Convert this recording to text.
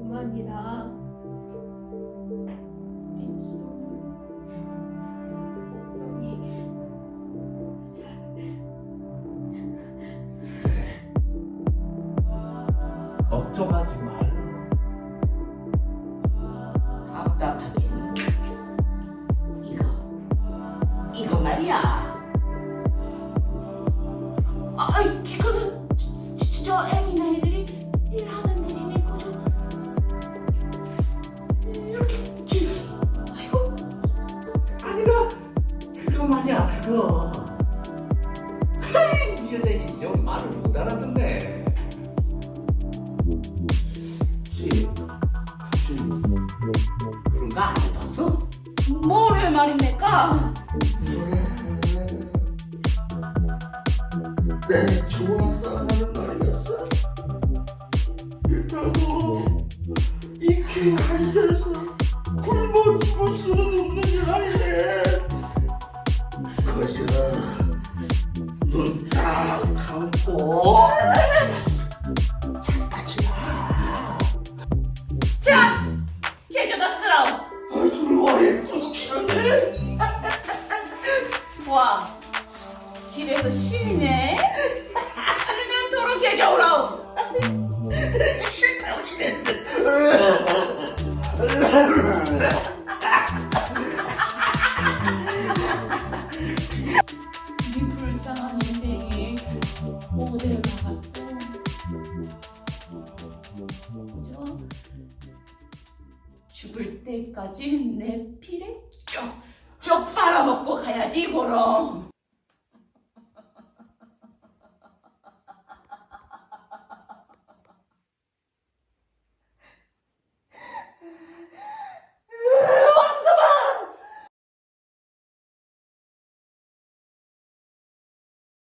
오만이랑 그거. 헤이, 이 여자이 영 말을 못 알아듣네. 혹시 혹시 그런 거안 해봤어? 뭐를 말입니까? 내 좋아서 하는 말이었어. 일단은 이렇게 앉아서 감고. 잠깐이야. 자 계좌다 쓰라오 아 돌머리에 푹치는데 와 길에서 쉬네 싫으면 도로 오라오 싫다고 지냈는데 어딜 나갔어 그죠? 죽을 때까지 내 피를 쪽쪽 빨아먹고 가야지 보러